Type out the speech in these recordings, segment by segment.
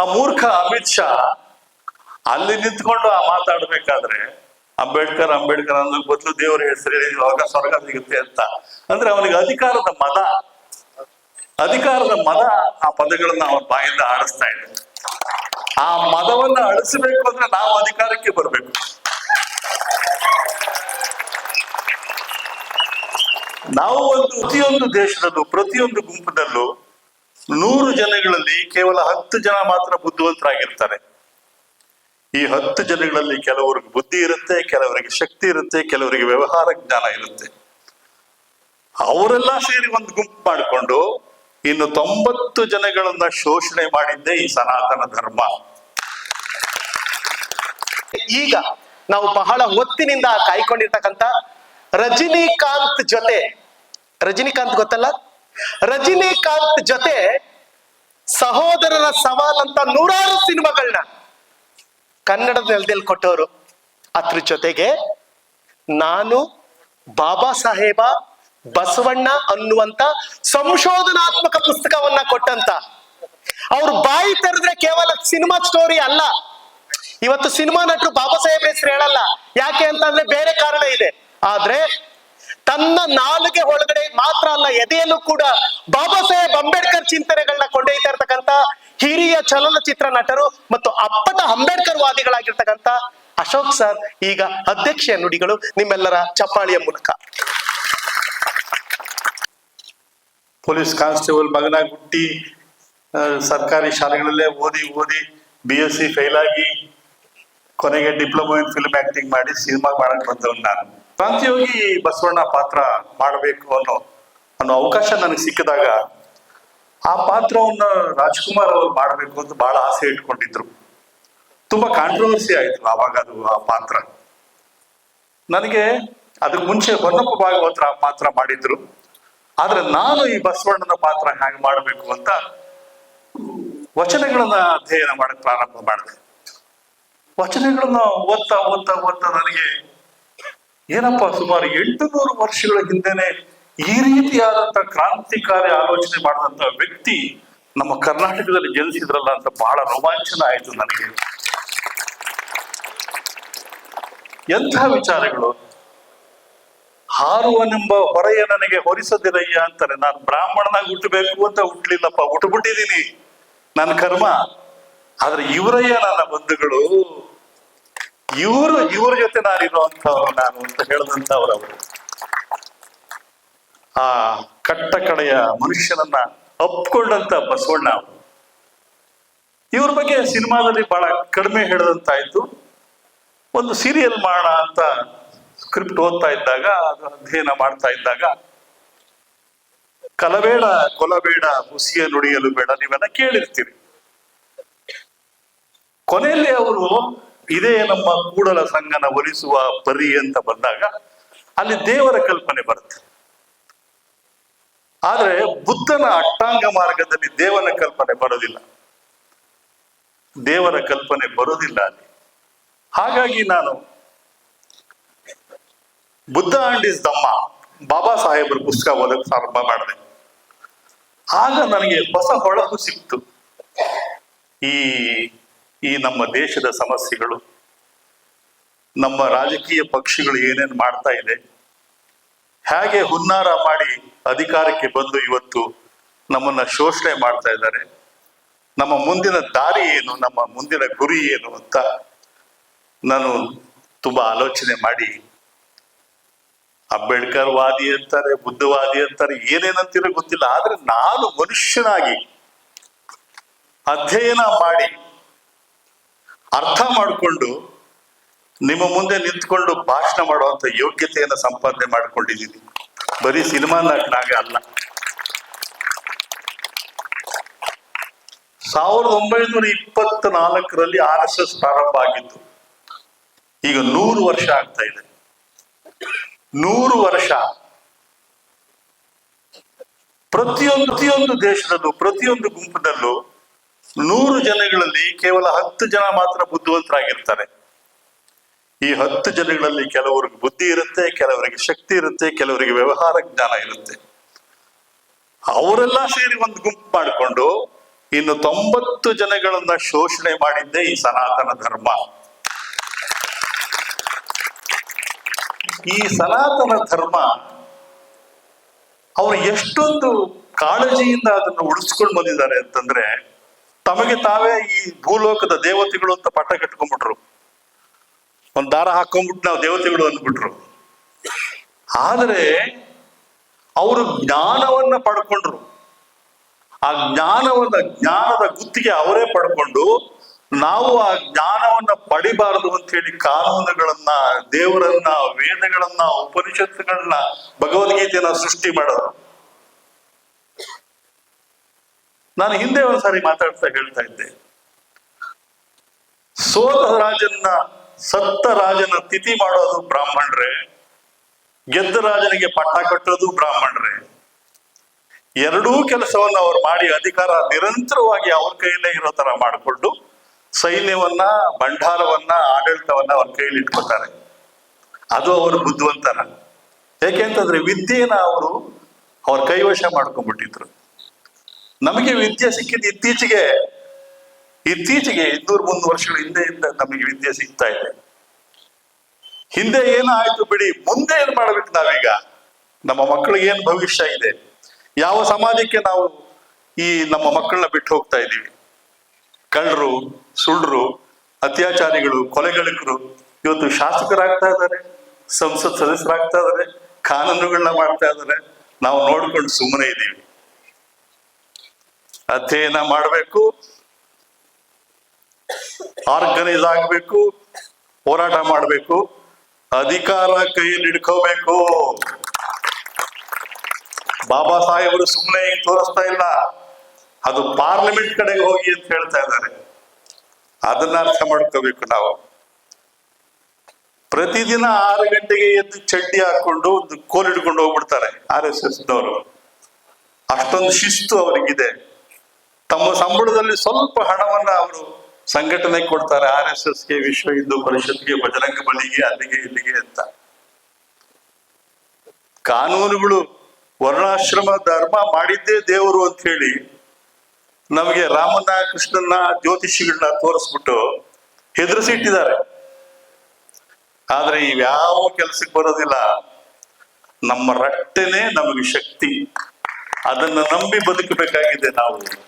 ಆ ಮೂರ್ಖ ಅಮಿತ್ ಶಾ ಅಲ್ಲಿ ನಿಂತ್ಕೊಂಡು ಆ ಮಾತಾಡ್ಬೇಕಾದ್ರೆ ಅಂಬೇಡ್ಕರ್ ಅಂಬೇಡ್ಕರ್ ಅನ್ನೋ ಬದಲು ದೇವರ ಹೆಸರು ಅವಾಗ ಸ್ವರ್ಗ ಸಿಗುತ್ತೆ ಅಂತ. ಅಂದ್ರೆ ಅವನಿಗೆ ಅಧಿಕಾರದ ಮದ. ಅಧಿಕಾರದ ಮದ ಆ ಪದಗಳನ್ನ ಅವನ ಬಾಯಿಂದ ಆಡಿಸ್ತಾ ಇದೆ ಆ ಮದವನ್ನ ಅಳಿಸಬೇಕು ಅಂದ್ರೆ ನಾವು ಅಧಿಕಾರಕ್ಕೆ ಬರಬೇಕು. ನಾವು ಒಂದು ಪ್ರತಿಯೊಂದು ದೇಶದಲ್ಲೂ, ಪ್ರತಿಯೊಂದು ಗುಂಪಿನಲ್ಲೂ ನೂರು ಜನಗಳಲ್ಲಿ ಕೇವಲ ಹತ್ತು ಜನ ಮಾತ್ರ ಬುದ್ಧಿವಂತರಾಗಿರ್ತಾರೆ. ಈ ಹತ್ತು ಜನಗಳಲ್ಲಿ ಕೆಲವರಿಗೆ ಬುದ್ಧಿ ಇರುತ್ತೆ, ಕೆಲವರಿಗೆ ಶಕ್ತಿ ಇರುತ್ತೆ, ಕೆಲವರಿಗೆ ವ್ಯವಹಾರ ಜ್ಞಾನ ಇರುತ್ತೆ. ಅವರೆಲ್ಲ ಸೇರಿ ಒಂದು ಗುಂಪು ಮಾಡಿಕೊಂಡು ಇನ್ನು ತೊಂಬತ್ತು ಜನಗಳನ್ನ ಶೋಷಣೆ ಮಾಡಿದ್ದೇ ಈ ಸನಾತನ ಧರ್ಮ. ಈಗ ನಾವು ಬಹಳ ಹೊತ್ತಿನಿಂದ ಕಾಯ್ಕೊಂಡಿರ್ತಕ್ಕಂಥ ರಜನಿಕಾಂತ್ ಜೊತೆ. ರಜನಿಕಾಂತ್ ಗೊತ್ತಲ್ಲ? ರಜನಿಕಾಂತ್ ಜೊತೆ ಸಹೋದರರ ಸವಾಲ್ ಅಂತ ನೂರಾರು ಸಿನಿಮಾಗಳನ್ನ ಕನ್ನಡದ ನೆಲದಲ್ಲಿ ಕೊಟ್ಟವರು. ಅದ್ರ ಜೊತೆಗೆ ನಾನು ಬಾಬಾ ಸಾಹೇಬ, ಬಸವಣ್ಣ ಅನ್ನುವಂತ ಸಂಶೋಧನಾತ್ಮಕ ಪುಸ್ತಕವನ್ನ ಕೊಟ್ಟಂತ. ಅವ್ರು ಬಾಯಿ ತೆರೆದ್ರೆ ಕೇವಲ ಸಿನಿಮಾ ಸ್ಟೋರಿ ಅಲ್ಲ. ಇವತ್ತು ಸಿನಿಮಾ ನಟರು ಬಾಬಾ ಸಾಹೇಬ್ ಹೆಸರು ಹೇಳಲ್ಲ. ಯಾಕೆ ಅಂತಂದ್ರೆ ಬೇರೆ ಕಾರಣ ಇದೆ. ಆದ್ರೆ ತನ್ನ ನಾಲಿಗೆ ಒಳಗಡೆ ಮಾತ್ರ ಅಲ್ಲ, ಎದೆಯಲ್ಲೂ ಕೂಡ ಬಾಬಾ ಸಾಹೇಬ್ ಅಂಬೇಡ್ಕರ್ ಚಿಂತನೆಗಳನ್ನ ಕೊಂಡೊಯ್ತಾ ಇರ್ತಕ್ಕಂತ ಹಿರಿಯ ಚಲನಚಿತ್ರ ನಟರು ಮತ್ತು ಅಪ್ಪಟ ಅಂಬೇಡ್ಕರ್ ವಾದಿಗಳಾಗಿರ್ತಕ್ಕಂಥ ಅಶೋಕ್ ಸರ್, ಈಗ ಅಧ್ಯಕ್ಷೀಯ ನುಡಿಗಳು ನಿಮ್ಮೆಲ್ಲರ ಚಪ್ಪಾಳಿಯ ಮೂಲಕ. ಪೊಲೀಸ್ ಕಾನ್ಸ್ಟೇಬಲ್ ಮಗನಾಗುಟ್ಟಿ ಸರ್ಕಾರಿ ಶಾಲೆಗಳಲ್ಲೇ ಓದಿ ಓದಿ ಬಿ ಎಸ್ ಸಿ ಫೇಲ್ ಆಗಿ ಕೊನೆಗೆ ಡಿಪ್ಲೊಮಾ ಇನ್ ಫಿಲ್ಮ್ ಆಕ್ಟಿಂಗ್ ಮಾಡಿ ಸಿನಿಮಾ ಮಾಡಕ್ ಬಂದವನು ನಾನು. ಕ್ರಾಂತಿಯೋಗಿ ಬಸವಣ್ಣ ಪಾತ್ರ ಮಾಡಬೇಕು ಅನ್ನೋ ಅನ್ನೋ ಅವಕಾಶ ನನಗೆ ಸಿಕ್ಕಿದಾಗ ಆ ಪಾತ್ರವನ್ನ ರಾಜ್ಕುಮಾರ್ ಅವರು ಮಾಡಬೇಕು ಅಂತ ಬಹಳ ಆಸೆ ಇಟ್ಕೊಂಡಿದ್ರು. ತುಂಬಾ ಕಾಂಟ್ರವರ್ಸಿ ಆಯ್ತು ಆವಾಗ ಅದು ಆ ಪಾತ್ರ. ನನಗೆ ಅದಕ್ಕೆ ಮುಂಚೆ ಹೊನ್ನಪ್ಪ ಭಾಗವತರ ಆ ಪಾತ್ರ ಮಾಡಿದ್ರು. ಆದ್ರೆ ನಾನು ಈ ಬಸವಣ್ಣನ ಪಾತ್ರ ಹೇಗೆ ಮಾಡಬೇಕು ಅಂತ ವಚನಗಳನ್ನ ಅಧ್ಯಯನ ಮಾಡಕ್ ಪ್ರಾರಂಭ ಮಾಡಿದೆ. ವಚನಗಳನ್ನ ಓದ್ತಾ ಓದ್ತಾ ಓದ್ತಾ ನನಗೆ ಏನಪ್ಪ, ಸುಮಾರು ಎಂಟು ನೂರು ವರ್ಷಗಳ ಹಿಂದೆನೆ ಈ ರೀತಿಯಾದಂತ ಕ್ರಾಂತಿಕಾರಿ ಆಲೋಚನೆ ಮಾಡಿದಂತ ವ್ಯಕ್ತಿ ನಮ್ಮ ಕರ್ನಾಟಕದಲ್ಲಿ ಜನಿಸಿದ್ರಲ್ಲ ಅಂತ ಬಹಳ ರೋಮಾಂಚನ ಆಯಿತು ನನಗೆ. ಎಂಥ ವಿಚಾರಗಳು? ಹಾರುವನೆಂಬ ಹೊರೆಯ ನನಗೆ ಹೊರಿಸದಿರಯ್ಯ ಅಂತಾರೆ. ನಾನು ಬ್ರಾಹ್ಮಣನಾಗಿ ಹುಟ್ಟಬೇಕು ಅಂತ ಹುಟ್ಟಲಿಲ್ಲಪ್ಪ ಹುಟ್ಟುಬಿಟ್ಟಿದ್ದೀನಿ ನನ್ನ ಕರ್ಮ. ಆದ್ರೆ ಇವರಯ್ಯ ನನ್ನ ಬಂಧುಗಳು. ಇವರು, ಇವ್ರ ಜೊತೆ ನಾನಿರುವಂತವ್ರು ನಾನು ಅಂತ ಹೇಳಿದಂತವ್ರವರು ಆ ಕಟ್ಟ ಕಡೆಯ ಮನುಷ್ಯನನ್ನ ಅಪ್ಕೊಂಡಂತ ಬಸವಣ್ಣ ಅವರು. ಇವ್ರ ಬಗ್ಗೆ ಸಿನಿಮಾದಲ್ಲಿ ಬಹಳ ಕಡಿಮೆ ಹೇಳಿದಂತಾಯ್ತು. ಒಂದು ಸೀರಿಯಲ್ ಮಾಡೋಣ ಅಂತ ಸ್ಕ್ರಿಪ್ಟ್ ಓದ್ತಾ ಇದ್ದಾಗ, ಅದು ಅಧ್ಯಯನ ಮಾಡ್ತಾ ಇದ್ದಾಗ, ಕಲಬೇಡ, ಕೊಲಬೇಡ, ಹುಸಿಯ ನುಡಿಯಲು ಬೇಡ, ನೀವೆಲ್ಲ ಕೇಳಿರ್ತೀರಿ. ಕೊನೆಯಲ್ಲಿ ಅವರು ಇದೇ ನಮ್ಮ ಕೂಡಲ ಸಂಗನ ಒಲಿಸುವ ಪರಿ ಅಂತ ಬಂದಾಗ ಅಲ್ಲಿ ದೇವರ ಕಲ್ಪನೆ ಬರುತ್ತೆ. ಆದ್ರೆ ಬುದ್ಧನ ಅಷ್ಟಾಂಗ ಮಾರ್ಗದಲ್ಲಿ ದೇವರ ಕಲ್ಪನೆ ಬರೋದಿಲ್ಲ. ದೇವರ ಕಲ್ಪನೆ ಬರೋದಿಲ್ಲ ಅಲ್ಲಿ. ಹಾಗಾಗಿ ನಾನು ಬುದ್ಧ ಅಂಡ್ ಇಸ್ ದಮ್ಮ, ಬಾಬಾ ಸಾಹೇಬ್ರ ಪುಸ್ತಕ ಓದಕ್ಕೆ ಪ್ರಾರಂಭ ಮಾಡಿದೆ. ಆಗ ನನಗೆ ಹೊಸ ಹೊಳಹು ಸಿಕ್ತು. ಈ ಈ ನಮ್ಮ ದೇಶದ ಸಮಸ್ಯೆಗಳು, ನಮ್ಮ ರಾಜಕೀಯ ಪಕ್ಷಗಳು ಏನೇನು ಮಾಡ್ತಾ ಇದೆ, ಹೇಗೆ ಹುನ್ನಾರ ಮಾಡಿ ಅಧಿಕಾರಕ್ಕೆ ಬಂದು ಇವತ್ತು ನಮ್ಮನ್ನ ಶೋಷಣೆ ಮಾಡ್ತಾ ಇದ್ದಾರೆ, ನಮ್ಮ ಮುಂದಿನ ದಾರಿ ಏನು, ನಮ್ಮ ಮುಂದಿನ ಗುರಿ ಏನು ಅಂತ ನಾನು ತುಂಬಾ ಆಲೋಚನೆ ಮಾಡಿ ಅಂಬೇಡ್ಕರ್ ವಾದಿ ಅಂತಾರೆ, ಬುದ್ಧವಾದಿ ಅಂತಾರೆ, ಏನೇನಂತೀರೋ ಗೊತ್ತಿಲ್ಲ, ಆದ್ರೆ ನಾನು ಮನುಷ್ಯನಾಗಿ ಅಧ್ಯಯನ ಮಾಡಿ ಅರ್ಥ ಮಾಡಿಕೊಂಡು ನಿಮ್ಮ ಮುಂದೆ ನಿಂತ್ಕೊಂಡು ಭಾಷಣ ಮಾಡುವಂತ ಯೋಗ್ಯತೆಯನ್ನು ಸಂಪಾದನೆ ಮಾಡ್ಕೊಂಡಿದ್ದೀನಿ. ಬರೀ ಸಿನಿಮಾ ನಟನಾಗ ಅಲ್ಲ. ಸಾವಿರದ ಒಂಬೈನೂರ ಇಪ್ಪತ್ತ್ ನಾಲ್ಕರಲ್ಲಿ ಆರ್ ಎಸ್ ಎಸ್ ಪ್ರಾರಂಭ ಆಗಿತ್ತು ಈಗ ನೂರು ವರ್ಷ ಆಗ್ತಾ ಇದೆ. ನೂರು ವರ್ಷ. ಪ್ರತಿಯೊಂದು ಪ್ರತಿಯೊಂದು ದೇಶದಲ್ಲೂ, ಪ್ರತಿಯೊಂದು ಗುಂಪಿನಲ್ಲೂ ನೂರು ಜನಗಳಲ್ಲಿ ಕೇವಲ ಹತ್ತು ಜನ ಮಾತ್ರ ಬುದ್ಧಿವಂತರಾಗಿರ್ತಾರೆ. ಈ ಹತ್ತು ಜನಗಳಲ್ಲಿ ಕೆಲವರಿಗೆ ಬುದ್ಧಿ ಇರುತ್ತೆ, ಕೆಲವರಿಗೆ ಶಕ್ತಿ ಇರುತ್ತೆ, ಕೆಲವರಿಗೆ ವ್ಯವಹಾರ ಜ್ಞಾನ ಇರುತ್ತೆ. ಅವರೆಲ್ಲ ಸೇರಿ ಒಂದು ಗುಂಪು ಮಾಡಿಕೊಂಡು ಇನ್ನು ತೊಂಬತ್ತು ಜನಗಳನ್ನ ಶೋಷಣೆ ಮಾಡಿದ್ದೆ ಈ ಸನಾತನ ಧರ್ಮ. ಈ ಸನಾತನ ಧರ್ಮ ಅವರು ಎಷ್ಟೊಂದು ಕಾಳಜಿಯಿಂದ ಅದನ್ನು ಉಳಿಸ್ಕೊಂಡು ಬಂದಿದ್ದಾರೆ ಅಂತಂದ್ರೆ ತಮಗೆ ತಾವೇ ಈ ಭೂಲೋಕದ ದೇವತೆಗಳು ಅಂತ ಪಟ್ಟ ಕಟ್ಕೊಂಡ್ಬಿಟ್ರು. ಒಂದು ದಾರ ಹಾಕೊಂಡ್ಬಿಟ್ಟು ನಾವು ದೇವತೆಗಳು ಅಂದ್ಬಿಟ್ರು. ಆದರೆ ಅವರು ಜ್ಞಾನವನ್ನ ಪಡ್ಕೊಂಡ್ರು. ಆ ಜ್ಞಾನವನ್ನ, ಜ್ಞಾನದ ಗುತ್ತಿಗೆ ಅವರೇ ಪಡ್ಕೊಂಡು ನಾವು ಆ ಜ್ಞಾನವನ್ನ ಪಡಿಬಾರದು ಅಂತ ಹೇಳಿ ಕಾನೂನುಗಳನ್ನ, ದೇವರನ್ನ, ವೇದಗಳನ್ನ, ಉಪನಿಷತ್ತುಗಳನ್ನ ಭಗವದ್ಗೀತೆಯನ್ನ ಸೃಷ್ಟಿ ಮಾಡೋದು. ನಾನು ಹಿಂದೆ ಒಂದ್ಸಾರಿ ಮಾತಾಡ್ತಾ ಹೇಳ್ತಾ ಇದ್ದೆ. ಸೋತ ರಾಜನ್ನ, ಸತ್ತ ರಾಜನ ತಿಥಿ ಮಾಡೋದು ಬ್ರಾಹ್ಮಣರೇ, ಗೆದ್ದ ರಾಜನಿಗೆ ಪಟ್ಟ ಕಟ್ಟೋದು ಬ್ರಾಹ್ಮಣರೇ. ಎರಡೂ ಕೆಲಸವನ್ನ ಅವ್ರು ಮಾಡಿ ಅಧಿಕಾರ ನಿರಂತರವಾಗಿ ಅವ್ರ ಕೈಯಲ್ಲೇ ಇರೋ ತರ ಮಾಡಿಕೊಂಡು ಸೈನ್ಯವನ್ನ, ಭಂಡಾರವನ್ನ, ಆಡಳಿತವನ್ನ ಅವ್ರ ಕೈಯಲ್ಲಿ ಇಟ್ಕೊತಾರೆ. ಅದು ಅವರು ಯಾಕೆ ಅಂತಂದ್ರೆ ವಿದ್ಯೆನ ಅವರು ಅವ್ರ ಕೈವಶ ಮಾಡ್ಕೊಂಡ್ಬಿಟ್ಟಿದ್ರು. ನಮಗೆ ವಿದ್ಯೆ ಸಿಕ್ಕಿದ ಇತ್ತೀಚೆಗೆ ಇತ್ತೀಚೆಗೆ ಇನ್ನೂರು ಮುನ್ನೂರು ವರ್ಷಗಳ ಹಿಂದೆಯಿಂದ ನಮಗೆ ವಿದ್ಯೆ ಸಿಗ್ತಾ ಇದೆ. ಹಿಂದೆ ಏನಾಯ್ತು ಬಿಡಿ, ಮುಂದೆ ಏನ್ ಮಾಡ್ಬೇಕು ನಾವೀಗ? ನಮ್ಮ ಮಕ್ಕಳಿಗೆ ಏನ್ ಭವಿಷ್ಯ ಇದೆ? ಯಾವ ಸಮಾಜಕ್ಕೆ ನಾವು ಈ ನಮ್ಮ ಮಕ್ಕಳನ್ನ ಬಿಟ್ಟು ಹೋಗ್ತಾ ಇದ್ದೀವಿ? ಕಳ್ಳರು, ಸುಳ್ರು, ಅತ್ಯಾಚಾರಿಗಳು, ಕೊಲೆಗಳಿಕರು ಇವತ್ತು ಶಾಸಕರಾಗ್ತಾ ಇದ್ದಾರೆ, ಸಂಸತ್ ಸದಸ್ಯರಾಗ್ತಾ ಇದ್ದಾರೆ ಕಾನೂನುಗಳನ್ನ ಮಾಡ್ತಾ ಇದ್ದಾರೆ. ನಾವು ನೋಡ್ಕೊಂಡು ಸುಮ್ಮನೆ ಇದ್ದೀವಿ. ಅಧ್ಯಯನ ಮಾಡಬೇಕು ಆರ್ಗನೈಸ್ ಆಗಬೇಕು, ಹೋರಾಟ ಮಾಡಬೇಕು, ಅಧಿಕಾರ ಕೈಯಲ್ಲಿ ಹಿಡ್ಕೋಬೇಕು. ಬಾಬಾ ಸಾಹೇಬರು ಸುಮ್ಮನೆ ತೋರಿಸ್ತಾ ಇಲ್ಲ. ಅದು ಪಾರ್ಲಿಮೆಂಟ್ ಕಡೆಗೆ ಹೋಗಿ ಅಂತ ಹೇಳ್ತಾ ಇದ್ದಾರೆ. ಅದನ್ನ ಅರ್ಥ ಮಾಡ್ಕೋಬೇಕು ನಾವು. ಪ್ರತಿದಿನ ಆರು ಗಂಟೆಗೆ ಎದ್ದು ಚಡ್ಡಿ ಹಾಕೊಂಡು ಒಂದು ಕೋಲ್ ಹಿಡ್ಕೊಂಡು ಹೋಗ್ಬಿಡ್ತಾರೆ ಆರ್ ಎಸ್ ಎಸ್ ನವರು. ಅಷ್ಟೊಂದು ಶಿಸ್ತು ಅವರಿಗಿದೆ. ತಮ್ಮ ಸಂಬಳದಲ್ಲಿ ಸ್ವಲ್ಪ ಹಣವನ್ನ ಅವರು ಸಂಘಟನೆ ಕೊಡ್ತಾರೆ. ಆರ್ ಎಸ್ ಎಸ್ಗೆ, ವಿಶ್ವ ಹಿಂದೂ ಪರಿಷತ್ಗೆ ಬಜರಂಗ ಬಲಿಗೆ, ಅಲ್ಲಿಗೆ ಇಲ್ಲಿಗೆ ಅಂತ. ಕಾನೂನುಗಳು ವರ್ಣಾಶ್ರಮ, ಧರ್ಮ ಮಾಡಿದ್ದೇ ದೇವರು ಅಂತ ಹೇಳಿ ನಮಗೆ ರಾಮನ ಕೃಷ್ಣನ ಜ್ಯೋತಿಷಿಗಳನ್ನ ತೋರಿಸ್ಬಿಟ್ಟು ಹೆದರಿಸಿಟ್ಟಿದ್ದಾರೆ ಆದ್ರೆ ಇವ್ಯಾವ ಕೆಲಸಕ್ಕೆ ಬರೋದಿಲ್ಲ. ನಮ್ಮ ರಟ್ಟೆನೆ ನಮಗೆ ಶಕ್ತಿ. ಅದನ್ನ ನಂಬಿ ಬದುಕಬೇಕಾಗಿದೆ ನಾವು.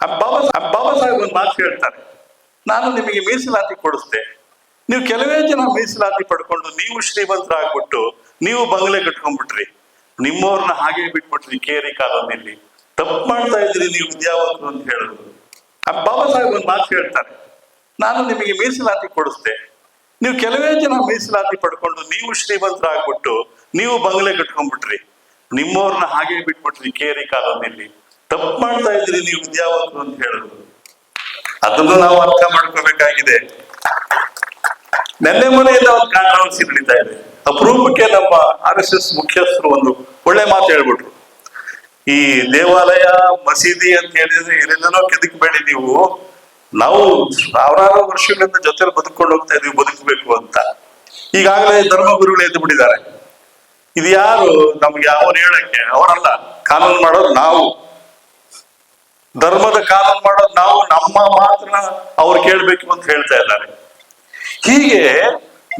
ಬಾಬಾ ಆ ಬಾಬಾ ಸಾಹೇಬ್ ಒಂದು ಮಾತು ಹೇಳ್ತಾರೆ. ನಾನು ನಿಮಗೆ ಮೀಸಲಾತಿ ಕೊಡಿಸ್ದೆ. ನೀವು ಕೆಲವೇ ಜನ ಮೀಸಲಾತಿ ಪಡ್ಕೊಂಡು ನೀವು ಶ್ರೀಮಂತರಾಗ್ಬಿಟ್ಟು ನೀವು ಬಂಗ್ಲೆ ಕಟ್ಕೊಂಡ್ಬಿಟ್ರಿ. ನಿಮ್ಮವ್ರನ್ನ ಹಾಗೆ ಬಿಟ್ಬಿಟ್ರಿ ಕೇರಿ ಕಾಲೋನಿಯಲ್ಲಿ ತಪ್ಪು ಮಾಡ್ತಾ ಇದ್ರಿ ನೀವು ವಿದ್ಯಾವಂತರು ಅಂತ ಹೇಳೋದು. ಆ ಬಾಬಾ ಸಾಹೇಬ್ ಒಂದು ಮಾತು ಹೇಳ್ತಾರೆ. ನಾನು ನಿಮಗೆ ಮೀಸಲಾತಿ ಕೊಡಿಸ್ದೆ. ನೀವು ಕೆಲವೇ ಜನ ಮೀಸಲಾತಿ ಪಡ್ಕೊಂಡು ನೀವು ಶ್ರೀಮಂತರಾಗ್ಬಿಟ್ಟು ನೀವು ಬಂಗ್ಲೆ ಕಟ್ಕೊಂಡ್ಬಿಟ್ರಿ. ನಿಮ್ಮವ್ರನ್ನ ಹಾಗೆ ಬಿಟ್ಬಿಟ್ರಿ ಕೇರಿ ಕಾಲೋನಿಯಲ್ಲಿ ತಪ್ಪು ಮಾಡ್ತಾ ಇದ್ರಿ ನೀವು ವಿದ್ಯಾವಂತರು ಅಂತ ಹೇಳುದು ಅದನ್ನು ನಾವು ಅರ್ಥ ಮಾಡ್ಕೋಬೇಕಾಗಿದೆ. ನೆನ್ನೆ ಮನೆಯಿಂದ ಒಂದು ಕಾಂಟ್ರವರ್ಸಿ ನಡೀತಾ ಇದೆ. ಅಪರೂಪಕ್ಕೆ ನಮ್ಮ ಆರ್ ಎಸ್ ಎಸ್ ಮುಖ್ಯಸ್ಥರು ಒಂದು ಒಳ್ಳೆ ಮಾತು ಹೇಳ್ಬಿಟ್ರು. ಈ ದೇವಾಲಯ, ಮಸೀದಿ ಅಂತ ಹೇಳಿದ್ರೆ ಏನೇನೋ ಕೆದಕ್ಬೇಡಿ ನೀವು. ನಾವು ಸಾವಿರಾರು ವರ್ಷಗಳಿಂದ ಜೊತೆ ಬದುಕೊಂಡು ಹೋಗ್ತಾ ಇದೀವಿ, ಬದುಕಬೇಕು ಅಂತ. ಈಗಾಗಲೇ ಧರ್ಮಗುರುಗಳು ಎದ್ದು ಬಿಟ್ಟಿದ್ದಾರೆ. ಇದು ಯಾರು? ನಮ್ಗೆ ಅವನು ಹೇಳಕ್ಕೆ ಅವರಲ್ಲ. ಕಾನೂನು ಮಾಡೋದು ನಾವು. ಧರ್ಮದ ಕಾಲ ಮಾಡೋದು ನಾವು, ನಮ್ಮ ಮಾತ್ರ ಅವ್ರು ಕೇಳ್ಬೇಕು ಅಂತ ಹೇಳ್ತಾ ಇದ್ದಾರೆ ಹೀಗೆ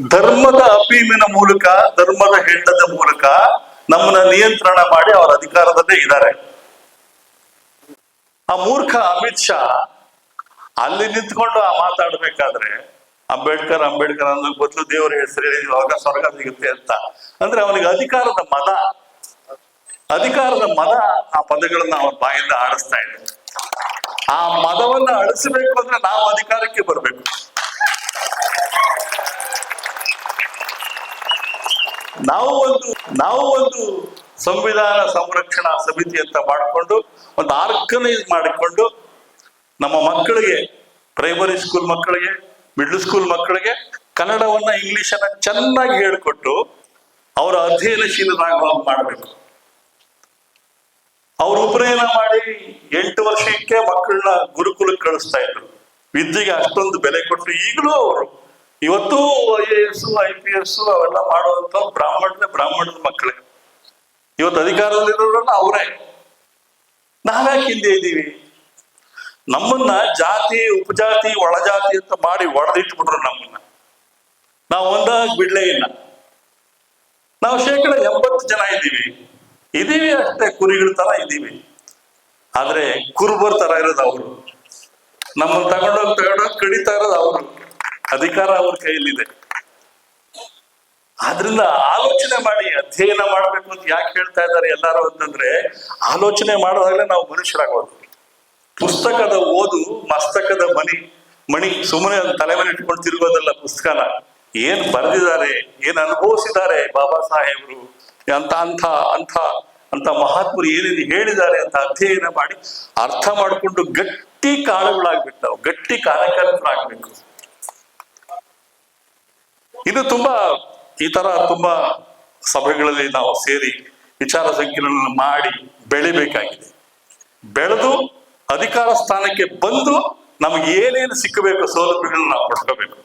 ಧರ್ಮದ ಅಪೀಮಿನ ಮೂಲಕ, ಧರ್ಮದ ಹೆಂಡದ ಮೂಲಕ ನಮ್ಮನ್ನ ನಿಯಂತ್ರಣ ಮಾಡಿ ಅವರ ಅಧಿಕಾರದಲ್ಲೇ ಇದ್ದಾರೆ ಆ ಮೂರ್ಖ ಅಮಿತ್ ಶಾ ಅಲ್ಲಿ ನಿಂತ್ಕೊಂಡು ಆ ಮಾತಾಡ್ಬೇಕಾದ್ರೆ ಅಂಬೇಡ್ಕರ್ ಅಂಬೇಡ್ಕರ್ ಅನ್ನೋ ಬದಲು ದೇವರ ಹೆಸರು ಅವಾಗ ಸ್ವರ್ಗ ಸಿಗುತ್ತೆ ಅಂತ. ಅಂದ್ರೆ ಅವನಿಗೆ ಅಧಿಕಾರದ ಮದ. ಅಧಿಕಾರದ ಮದ ಆ ಪದಗಳನ್ನ ಅವನ ಬಾಯಿಂದ ಆಡಿಸ್ತಾ ಇದೆ ಆ ಮದವನ್ನ ಅಳಿಸಬೇಕು ಅಂದ್ರೆ ನಾವು ಅಧಿಕಾರಕ್ಕೆ ಬರಬೇಕು. ನಾವು ಒಂದು ನಾವು ಒಂದು ಸಂವಿಧಾನ ಸಂರಕ್ಷಣಾ ಸಮಿತಿ ಅಂತ ಮಾಡಿಕೊಂಡು, ಒಂದು ಆರ್ಗನೈಸ್ ಮಾಡಿಕೊಂಡು ನಮ್ಮ ಮಕ್ಕಳಿಗೆ ಪ್ರೈಮರಿ ಸ್ಕೂಲ್ ಮಕ್ಕಳಿಗೆ ಮಿಡ್ಲ್ ಸ್ಕೂಲ್ ಮಕ್ಕಳಿಗೆ ಕನ್ನಡವನ್ನ ಇಂಗ್ಲಿಷನ್ನ ಚೆನ್ನಾಗಿ ಹೇಳ್ಕೊಟ್ಟು ಅವರ ಅಧ್ಯಯನಶೀಲರಾಗುವಾಗ ಮಾಡಬೇಕು. ಅವ್ರು ಉಪನಯನ ಮಾಡಿ ಎಂಟು ವರ್ಷಕ್ಕೆ ಮಕ್ಕಳನ್ನ ಗುರುಕುಲಕ್ಕೆ ಕಳಿಸ್ತಾ ಇದ್ರು. ವಿದ್ಯೆಗೆ ಅಷ್ಟೊಂದು ಬೆಲೆ ಕೊಟ್ಟು ಈಗಲೂ ಅವರು. ಇವತ್ತು I A S, I P S ಅವೆಲ್ಲ ಮಾಡುವಂತ ಬ್ರಾಹ್ಮಣ ಬ್ರಾಹ್ಮಣದ ಮಕ್ಕಳೇ. ಇವತ್ತು ಅಧಿಕಾರದಲ್ಲಿರೋರನ್ನ ಅವರೇ. ನಾವ್ಯಾಕೆ ಹಿಂದೆ ಇದ್ದೀವಿ? ನಮ್ಮನ್ನ ಜಾತಿ, ಉಪಜಾತಿ, ಒಳಜಾತಿ ಅಂತ ಮಾಡಿ ಒಡೆದಿಟ್ಬಿಟ್ರು ನಮ್ಮನ್ನ. ನಾವು ಒಂದಾಗಿ ಬಿಡ್ಲೇ ಇಲ್ಲ. ನಾವು ಶೇಕಡ ಎಂಬತ್ತು ಜನ ಇದ್ದೀವಿ. ಇದೀವಿ ಅಷ್ಟೇ ಕುರಿಗಳ ತರ ಇದ್ದೀವಿ ಆದ್ರೆ ಕುರುಬರ್ ತರ ಇರೋದು ಅವರು. ನಮ್ಮನ್ನ ತಗೊಂಡೋಗಿ ತಗೊಂಡೋಗಿ ಕಡಿತಾ ಇರೋದು ಅವರು. ಅಧಿಕಾರ ಅವ್ರ ಕೈಯಲ್ಲಿದೆ. ಆದ್ರಿಂದ ಆಲೋಚನೆ ಮಾಡಿ, ಅಧ್ಯಯನ ಮಾಡ್ಬೇಕು ಅಂತ ಯಾಕೆ ಹೇಳ್ತಾ ಇದ್ದಾರೆ ಎಲ್ಲಾರು ಅಂತಂದ್ರೆ, ಆಲೋಚನೆ ಮಾಡೋದಾಗ್ಲೇ ನಾವು ಮನುಷ್ಯರಾಗೋದು ಪುಸ್ತಕದ ಓದು ಮಸ್ತಕದ ಮಣಿ. ಮಣಿ ಸುಮ್ಮನೆ ತಲೆ ಮೇಲೆ ಇಟ್ಕೊಂಡು ತಿರುಗೋದಲ್ಲ ಪುಸ್ತಕನ. ಏನ್ ಬರೆದಿದ್ದಾರೆ, ಏನ್ ಅನುಭವಿಸಿದ್ದಾರೆ ಬಾಬಾ ಸಾಹೇಬ್ರು? ಅಂತ ಅಂಥ ಅಂಥ ಅಂತ ಮಹಾತ್ಮರು ಏನೇನು ಹೇಳಿದ್ದಾರೆ ಅಂತ ಅಧ್ಯಯನ ಮಾಡಿ ಅರ್ಥ ಮಾಡಿಕೊಂಡು ಗಟ್ಟಿ ಕಾಳುಗಳಾಗ್ಬೇಕು ನಾವು ಗಟ್ಟಿ ಕಾರ್ಯಕರ್ತರಾಗ್ಬೇಕು ಇದು ತುಂಬಾ, ಈ ತರ ತುಂಬಾ ಸಭೆಗಳಲ್ಲಿ ನಾವು ಸೇರಿ ವಿಚಾರ ಸಂಕಿರಣ ಮಾಡಿ ಬೆಳಿಬೇಕಾಗಿದೆ. ಬೆಳೆದು ಅಧಿಕಾರ ಸ್ಥಾನಕ್ಕೆ ಬಂದು ನಮ್ಗೆ ಏನೇನು ಸಿಕ್ಕಬೇಕು, ಸೌಲಭ್ಯಗಳನ್ನ ನಾವು ಪಡ್ಕೋಬೇಕು.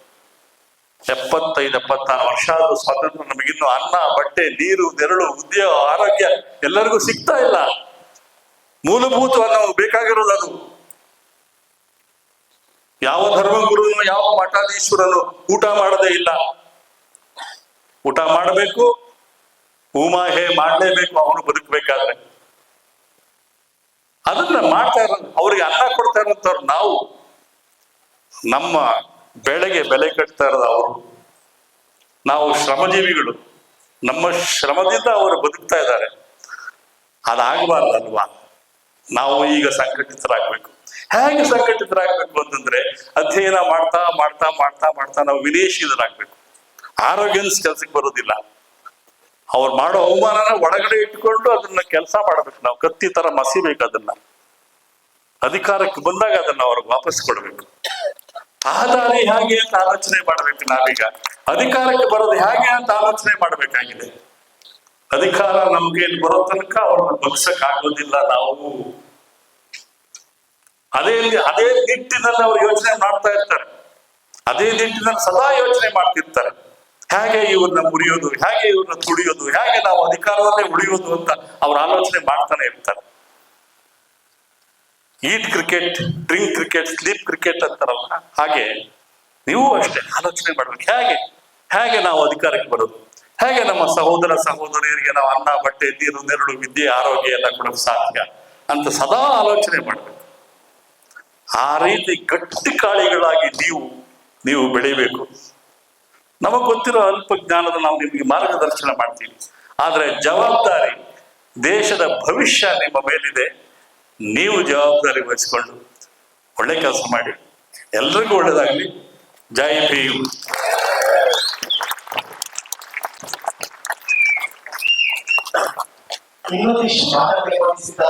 ಎಪ್ಪತ್ತೈದು, ಎಪ್ಪತ್ತಾರು ವರ್ಷ ಆದ್ರೂ ಸ್ವಾತಂತ್ರ್ಯ ನಮಗಿನ್ನು ಅನ್ನ, ಬಟ್ಟೆ, ನೀರು, ನೆರಳು, ಉದ್ಯೋಗ, ಆರೋಗ್ಯ ಎಲ್ಲರಿಗೂ ಸಿಗ್ತಾ ಇಲ್ಲ. ಮೂಲಭೂತ ನಾವು ಬೇಕಾಗಿರೋದು ಅದು. ಯಾವ ಧರ್ಮಗುರುನು, ಯಾವ ಮಠಾಧೀಶ್ವರನು ಊಟ ಮಾಡದೇ ಇಲ್ಲ. ಊಟ ಮಾಡಬೇಕು ಹೇ ಮಾಡಲೇಬೇಕು, ಅವನು ಬದುಕಬೇಕಾದ್ರೆ. ಅದನ್ನ ಮಾಡ್ತಾ ಇರೋ ಅವ್ರಿಗೆ ಅನ್ನ ಕೊಡ್ತಾ ಇರೋಂಥವ್ರು ನಾವು. ನಮ್ಮ ಬೆಳೆಗೆ ಬೆಲೆ ಕಟ್ತಾ ಇರೋದು ಅವರು. ನಾವು ಶ್ರಮಜೀವಿಗಳು. ನಮ್ಮ ಶ್ರಮದಿಂದ ಅವರು ಬದುಕ್ತಾ ಇದ್ದಾರೆ. ಅದಾಗಬಾರ್ದಲ್ವಾ? ನಾವು ಈಗ ಸಂಘಟಿತರಾಗಬೇಕು. ಹೇಗೆ ಸಂಘಟಿತರಾಗಬೇಕು ಅಂತಂದ್ರೆ, ಅಧ್ಯಯನ ಮಾಡ್ತಾ ಮಾಡ್ತಾ ಮಾಡ್ತಾ ಮಾಡ್ತಾ ನಾವು ವಿದೇಶಿಯರಾಗಬೇಕು ಆರೋಗ್ಯನ್ಸ್ ಕೆಲಸಕ್ಕೆ ಬರೋದಿಲ್ಲ. ಅವ್ರು ಮಾಡೋ ಅವಮಾನನ ಒಳಗಡೆ ಇಟ್ಕೊಂಡು ಅದನ್ನ ಕೆಲಸ ಮಾಡ್ಬೇಕು ನಾವು. ಕತ್ತಿ ತರ ಮಸಿಬೇಕು ಅದನ್ನ. ಅಧಿಕಾರಕ್ಕೆ ಬಂದಾಗ ಅದನ್ನ ಅವ್ರಿಗೆ ವಾಪಸ್ ಕೊಡ್ಬೇಕು. ಆ ದಾರಿ ಹೇಗೆ ಅಂತ ಆಲೋಚನೆ ಮಾಡ್ಬೇಕು ನಾವೀಗ? ಅಧಿಕಾರಕ್ಕೆ ಬರೋದು ಹೇಗೆ ಅಂತ ಆಲೋಚನೆ ಮಾಡ್ಬೇಕಾಗಿದೆ. ಅಧಿಕಾರ ನಮ್ಗೆ ಬರೋ ತನಕ ಅವ್ರನ್ನ ಬಗ್ಸಕ್ ಆಗೋದಿಲ್ಲ ನಾವು. ಅದೇ ಅದೇ ನಿಟ್ಟಿನಲ್ಲಿ ಅವ್ರು ಯೋಚನೆ ಮಾಡ್ತಾ ಇರ್ತಾರೆ. ಅದೇ ನಿಟ್ಟಿನಲ್ಲಿ ಸದಾ ಯೋಚನೆ ಮಾಡ್ತಿರ್ತಾರೆ. ಹೇಗೆ ಇವ್ರನ್ನ ಮುರಿಯೋದು, ಹೇಗೆ ಇವ್ರನ್ನ ತುಳಿಯೋದು, ಹೇಗೆ ನಾವು ಅಧಿಕಾರದಲ್ಲೇ ಉಳಿಯೋದು ಅಂತ ಅವ್ರ ಆಲೋಚನೆ ಮಾಡ್ತಾನೆ ಇರ್ತಾರೆ. Eat cricket drink cricket sleep cricket ಅಂತಾರಲ್ಲ. ಹಾಗೆ ನೀವು ಅಷ್ಟೇ ಆಲೋಚನೆ ಮಾಡ್ಬೇಕು. ಹೇಗೆ? ಹೇಗೆ ನಾವು ಅಧಿಕಾರಕ್ಕೆ ಬರೋದು? ಹೇಗೆ ನಮ್ಮ ಸಹೋದರ ಸಹೋದರಿಯರಿಗೆ ನಾವು ಅನ್ನ, ಬಟ್ಟೆ, ನೀರು, ನೆರಳು, ವಿದ್ಯೆ, ಆರೋಗ್ಯ ಎಲ್ಲ ಕೊಡೋದು ಸಾಧ್ಯ ಅಂತ ಸದಾ ಆಲೋಚನೆ ಮಾಡ್ಬೇಕು. ಆ ರೀತಿ ಗಟ್ಟಿ ಕಾಳಿಗಳಾಗಿ ನೀವು ನೀವು ಬೆಳಿಬೇಕು. ನಮಗ್ ಗೊತ್ತಿರೋ ಅಲ್ಪ ಜ್ಞಾನದ ನಾವು ನಿಮಗೆ ಮಾರ್ಗದರ್ಶನ ಮಾಡ್ತೀವಿ. ಆದ್ರೆ ಜವಾಬ್ದಾರಿ ದೇಶದ ಭವಿಷ್ಯ ನಿಮ್ಮ ಮೇಲಿದೆ. ನೀವು ಜವಾಬ್ದಾರಿ ವಹಿಸಿಕೊಂಡು ಒಳ್ಳೆ ಕೆಲಸ ಮಾಡಿ. ಎಲ್ರಿಗೂ ಒಳ್ಳೇದಾಗಲಿ. ಜೈ ಭೀಮ್. ಇನ್ನೊಂದಿಷ್ಟು ಅನಿಸಿದ